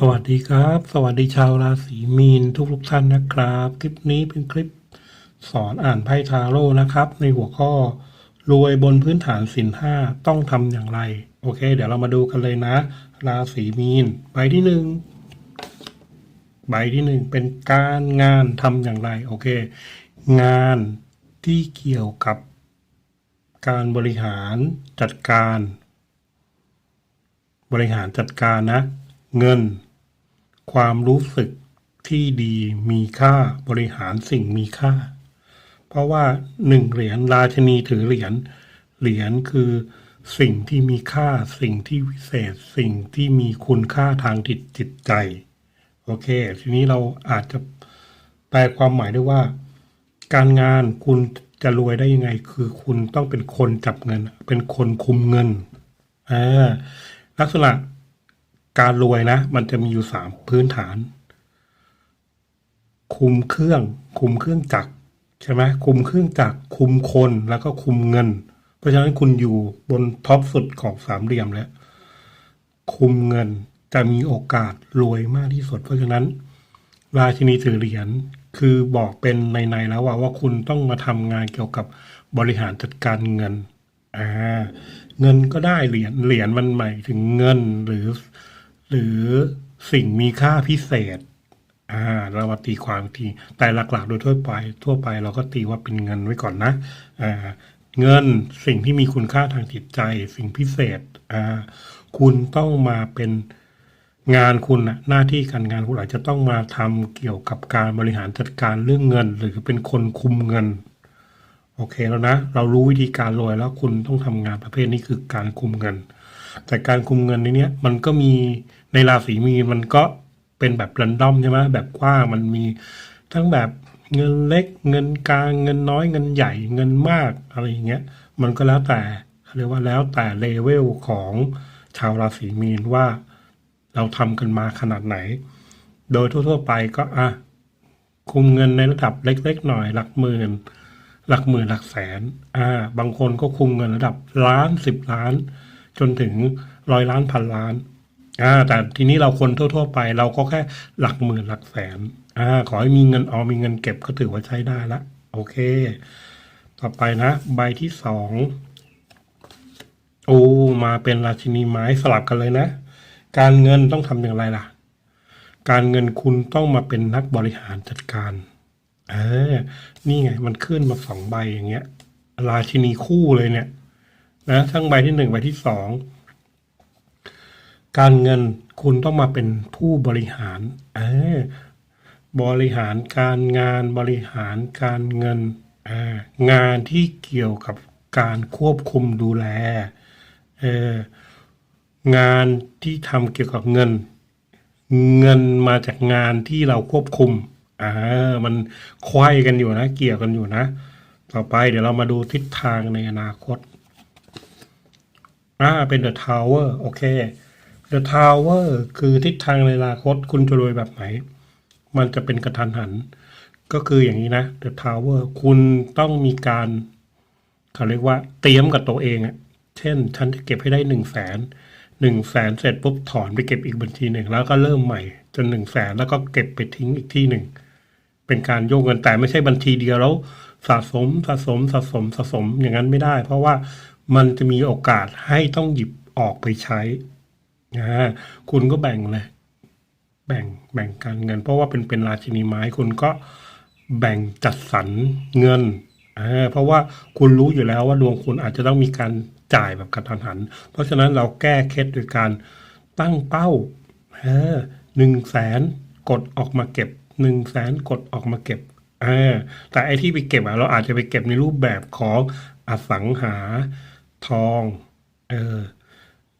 สวัสดีครับ สวัสดีชาวราศีมีนทุกทุกท่านนะครับ คลิปนี้เป็นคลิปสอนอ่านไพ่ทาโร่นะครับ ในหัวข้อ รวยบนพื้นฐานสินห้าต้องทำอย่างไร โอเค เดี๋ยวเรามาดูกันเลยนะ ราศีมีน ใบที่หนึ่งใบที่หนึ่งเป็นการงานทำอย่างไร โอเค งานที่เกี่ยวกับการบริหารจัดการ บริหารจัดการนะ เงิน ความรู้สึกที่ดีมีค่าบริหารสิ่งมีค่า เพราะว่าหนึ่งเหรียญราชนีถือเหรียญเหรียญคือสิ่งที่มีค่าสิ่งที่วิเศษสิ่งที่มีคุณค่าทางจิตจิตใจ โอเค ทีนี้เราอาจจะแปลความหมายได้ว่า การงานคุณจะรวยได้ยังไง คือคุณต้องเป็นคนจับเงิน เป็นคนคุมเงินอ่าลักษณะ การรวยนะ มันจะมีอยู่สามพื้นฐาน คุมเครื่อง คุมเครื่องจักรใช่ไหมคุมเครื่องจักรคุมคนแล้วก็คุมเงิน เพราะฉะนั้นคุณอยู่บนท็อปสุดของสามเหลี่ยมแล้ว คุมเงินจะมีโอกาสรวยมากที่สุด เพราะฉะนั้น ราชินีถือเหรียญคือบอกเป็นในๆแล้วว่าว่าคุณต้องมาทำงานเกี่ยวกับบริหารจัดการเงินอ่าเงินก็ได้เหรียญเหรียญมันหมายถึงเงินหรือ หรือสิ่งมีค่าพิเศษ อ่า เราตีความที แต่หลักๆ โดยทั่วไป ทั่วไปเราก็ตีว่าเป็นเงินไว้ก่อนนะอ่าเงินสิ่งที่มีคุณค่าทางจิตใจ สิ่งพิเศษอ่าคุณต้องมาเป็นงานคุณนะหน้าที่การงานคุณอาจจะต้องมาทำเกี่ยวกับการบริหารจัดการเรื่องเงิน หรือเป็นคนคุมเงิน โอเคแล้วนะ เรารู้วิธีการรวยแล้วคุณต้องทำงานประเภทนี้คือการคุมเงิน แต่การคุมเงินในเนี้ยมันก็มี ในราศีมีนมันก็เป็นแบบรันดอมใช่ไหมแบบกว้างมันมีทั้งแบบเงินเล็กเงินกลางเงินน้อยเงินใหญ่เงินมากอะไรอย่างเงี้ย มันก็แล้วแต่เขาเรียกว่าแล้วแต่เลเวลของชาวราศีมีนว่า เราทำกันมาขนาดไหน โดยทั่วๆไปก็อะคุมเงินในระดับเล็ก ๆ หน่อยหลักหมื่นหลักหมื่นหลักแสน อ่า บางคนก็คุมเงินระดับล้านสิบล้าน จนถึงร้อยล้านพันล้าน อ่าแต่ทีนี้เราคนทั่ว ๆ ไป เราก็แค่หลักหมื่นหลักแสนอ่าขอให้มีเงินออมมีเงินเก็บก็ถือว่าใช้ได้ละ โอเค ต่อไปนะ ใบที่สองโอ้มาเป็นราชินีไม้สลับกันเลยนะ การเงินต้องทำอย่างไรล่ะ การเงินคุณต้องมาเป็นนักบริหารจัดการเออนี่ไง มันขึ้นมาสองใบอย่างเงี้ย ราชินีคู่เลยเนี่ย นะ ทั้งใบที่หนึ่งใบที่สอง การเงินคุณต้องมาเป็นผู้บริหารเออบริหารการงานบริหารการเงินงานที่เกี่ยวกับการควบคุมดูแลงานที่ทำเกี่ยวกับเงิน เงินมาจากงานที่เราควบคุมอ่ามันควยกันอยู่นะ เกี่ยวกันอยู่นะ ต่อไปเดี๋ยวเรามาดูทิศทางในอนาคตอ่าเป็น The Tower โอเค The Tower คือทิศทางในอนาคตคุณจะรวยแบบไหน มันจะเป็นกระทันหัน ก็คืออย่างนี้นะ The Tower คุณต้องมีการเขาเรียกว่าเตรียมกับตัวเองอะเช่น ฉันจะเก็บให้ได้หนึ่งแสนหนึ่งแสนเสร็จปุ๊บถอนไปเก็บอีกบัญชีหนึ่งแล้วก็เริ่มใหม่จนหนึ่งแสนแล้วก็เก็บไปทิ้งอีกที่หนึ่งเป็นการโยกเงินแต่ไม่ใช่บัญชีเดียวแล้วสะสมสะสมสะสมสะสมอย่างนั้นไม่ได้ เพราะว่ามันจะมีโอกาสให้ต้องหยิบออกไปใช้ นะคุณก็แบ่งเลย แบ่งแบ่งการเงิน เพราะว่าเป็นเป็นราชินีไม้คุณก็แบ่งจัดสรรเงินเพราะว่าคุณรู้อยู่แล้วว่าดวงคุณอาจจะต้องมีการจ่ายแบบกระทันหัน เพราะฉะนั้นเราแก้เคล็ดโดยการตั้งเป้าหนึ่งแสนกดออกมาเก็บหนึ่งแสนกดออกมาเก็บแต่ไอ้ที่ไปเก็บเราอาจจะไปเก็บในรูปแบบของอสังหาทอง เออ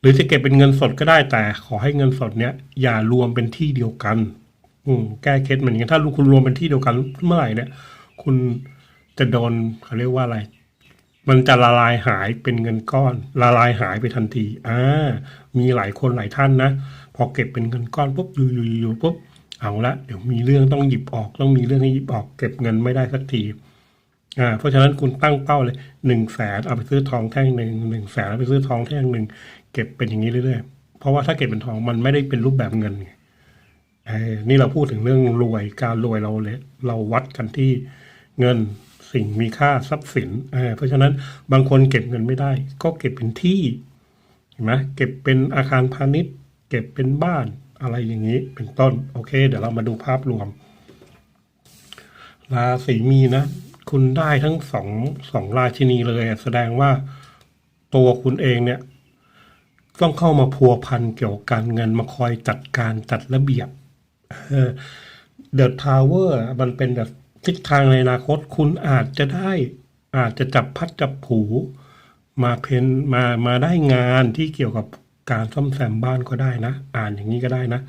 หรือจะเก็บเป็นเงินสดก็ได้แต่ขอให้เงินสดเนี้ยอย่ารวมเป็นที่เดียวกัน อืมแก้เคล็ดเหมือนกันถ้าคุณรวมเป็นที่เดียวกันเมื่อไหร่เนี่ย คุณจะโดนเขาเรียกว่าอะไร มันจะละลายหายเป็นเงินก้อน ละลายหายไปทันทีอ่ามีหลายคนหลายท่านนะพอเก็บเป็นเงินก้อนปุ๊บอยู่อยู่อยู่ปุ๊บเอาละเดี๋ยวมีเรื่องต้องหยิบออก ต้องมีเรื่องให้หยิบออก เก็บเงินไม่ได้สักทีอ่าเพราะฉะนั้นคุณตั้งเป้าเลยหนึ่งแสนเอาไปซื้อทองแท่งหนึ่งหนึ่งแสนเอาไปซื้อทองแท่งหนึ่ง เก็บเป็นอย่างนี้เรื่อยๆ เพราะว่าถ้าเก็บเป็นทองมันไม่ได้เป็นรูปแบบเงินไงนี่เราพูดถึงเรื่องรวยการรวยเราเลยเราวัดกันที่เงินสิ่งมีค่าทรัพย์สินเออเพราะฉะนั้นบางคนเก็บเงินไม่ได้ ก็เก็บเป็นที่เห็นไหมเก็บเป็นอาคารพาณิชย์ เก็บเป็นบ้านอะไรอย่างนี้เป็นต้น โอเค เดี๋ยวเรามาดูภาพรวม ราศีมีนะ คุณได้ทั้งสองสองราชินีเลย แสดงว่าตัวคุณเองเนี่ย ต้องเข้ามาพัวพันเกี่ยวกับการเงินมาคอยจัดการจัดระเบียบเดอะทาวเวอร์มันเป็นแบบทิศทางในอนาคตคุณอาจจะได้อาจจะจับพัดจับผูมาเพนมามาได้งานที่เกี่ยวกับการซ่อมแซมบ้านก็ได้นะ อ่านอย่างนี้ก็ได้นะ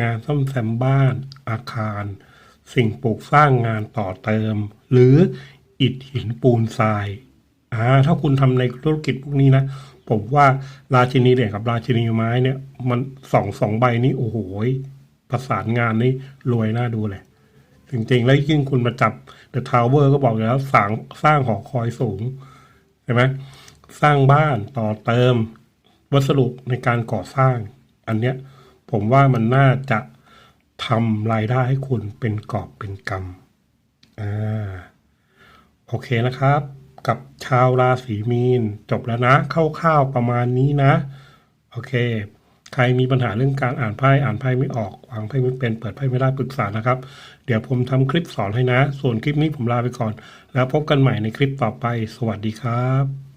งานซ่อมแซมบ้าน อาคาร สิ่งปลูกสร้างงานต่อเติม หรืออิฐหินปูนทรายอ่าถ้าคุณทำในธุรกิจพวกนี้นะ ผมว่าราชินีเหรียญกับราชินีไม้เนี่ย มันสองสองใบนี้โอ้โหประสานงานนี่รวยน่าดูเลยจริงๆ แล้วยิ่งคุณมาจับเดอะทาวเวอร์ก็บอกอยู่แล้วสร้างสร้างหอคอยสูงใช่ไหมสร้างบ้านต่อเติม วัสดุในการก่อสร้าง อันเนี้ยผมว่ามันน่าจะทำรายได้ให้คุณเป็นกอบเป็นกำอ่าโอเคนะครับ กับชาวราศีมีน จบแล้วนะคร่าวๆประมาณนี้นะ โอเค ใครมีปัญหาเรื่องการอ่านไพ่อ่านไพ่ไม่ออกวางไพ่ไม่เป็นเปิดไพ่ไม่ได้ปรึกษานะครับ เดี๋ยวผมทำคลิปสอนให้นะ ส่วนคลิปนี้ผมลาไปก่อน แล้วพบกันใหม่ในคลิปต่อไป สวัสดีครับ